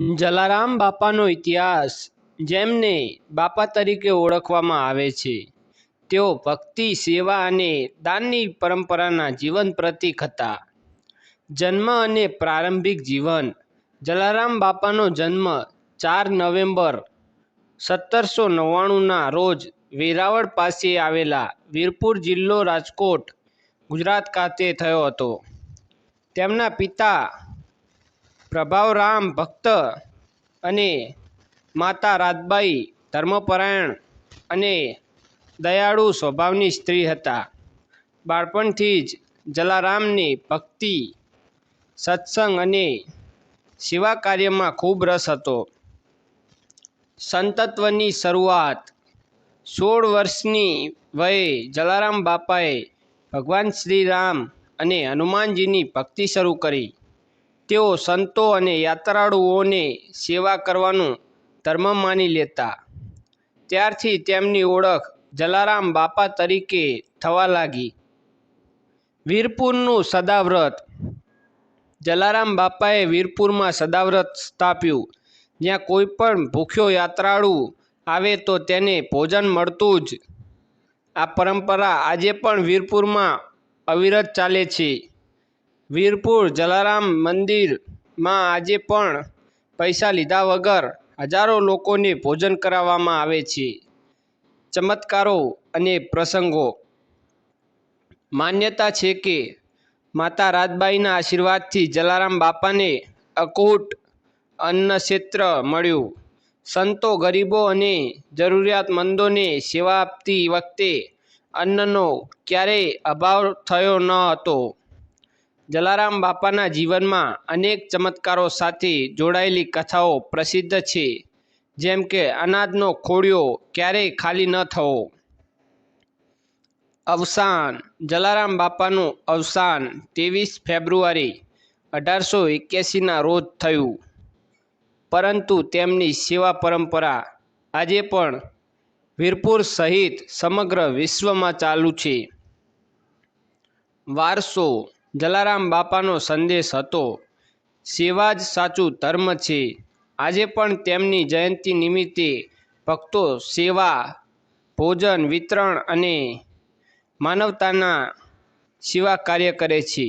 જલારામ બાપાનો ઇતિહાસ જેમને બાપા તરીકે ઓળખવામાં આવે છે. તેઓ ભક્તિ, સેવા અને દાનની પરંપરાના જીવન પ્રતીક હતા. જન્મ અને પ્રારંભિક જીવન. જલારામ બાપાનો જન્મ ચાર નવેમ્બર સત્તરસો નવ્વાણુંના રોજ વેરાવળ પાસે આવેલા વીરપુર જિલ્લો રાજકોટ, ગુજરાત ખાતે થયો હતો. તેમના પિતા પ્રભાવરામ ભક્ત અને માતા રાતબાઈ ધર્મપરાયણ અને દયાળુ સ્વભાવની સ્ત્રી હતા. બાળપણથી જ જલારામને ભક્તિ, સત્સંગ અને સેવા કાર્યમાં ખૂબ રસ હતો. સંતત્વની શરૂઆત સોળ વર્ષની વયે જલારામ બાપાએ ભગવાન શ્રી રામ અને હનુમાનજીની ભક્તિ શરૂ કરી. તેઓ સંતો અને યાત્રાળુઓને સેવા કરવાનું ધર્મ માની લેતા. ત્યારથી તેમની ઓળખ જલારામ બાપા તરીકે થવા લાગી. વીરપુરનું સદાવ્રત. જલારામ બાપાએ વીરપુરમાં સદાવ્રત સ્થાપ્યું. જ્યાં કોઈ પણ ભૂખ્યો યાત્રાળુ આવે તો તેને ભોજન મળતું જ. આ પરંપરા આજે પણ વીરપુરમાં અવિરત ચાલે છે. વીરપુર જલારામ મંદિરમાં આજે પણ પૈસા લીધા વગર હજારો લોકોને ભોજન કરાવવામાં આવે છે. ચમત્કારો અને પ્રસંગો. માન્યતા છે કે માતા રાતબાઈના આશીર્વાદથી જલારામ બાપાને અખૂટ અન્નક્ષેત્ર મળ્યું. સંતો ગરીબો અને જરૂરિયાતમંદોને સેવા આપતી વખતે અન્નનો ક્યારેય અભાવ થયો ન હતો. જલારામ બાપાના જીવનમાં અનેક ચમત્કારો સાથે જોડાયેલી કથાઓ પ્રસિદ્ધ છે. જેમ કે, અનાજનો ખોળિયો ક્યારેય ખાલી ન થવો. અવસાન. જલારામ બાપાનું અવસાન ત્રેવીસ ફેબ્રુઆરી અઢારસો એક્યાસીના રોજ થયું. પરંતુ તેમની સેવા પરંપરા આજે પણ વીરપુર સહિત સમગ્ર વિશ્વમાં ચાલુ છે. વારસો. જલારામ બાપાનો સંદેશ હતો સેવા જ સાચું ધર્મ છે. આજે પણ તેમની જયંતિ નિમિત્તે ભક્તો સેવા, ભોજન, વિતરણ અને માનવતાના સેવા કાર્ય કરે છે.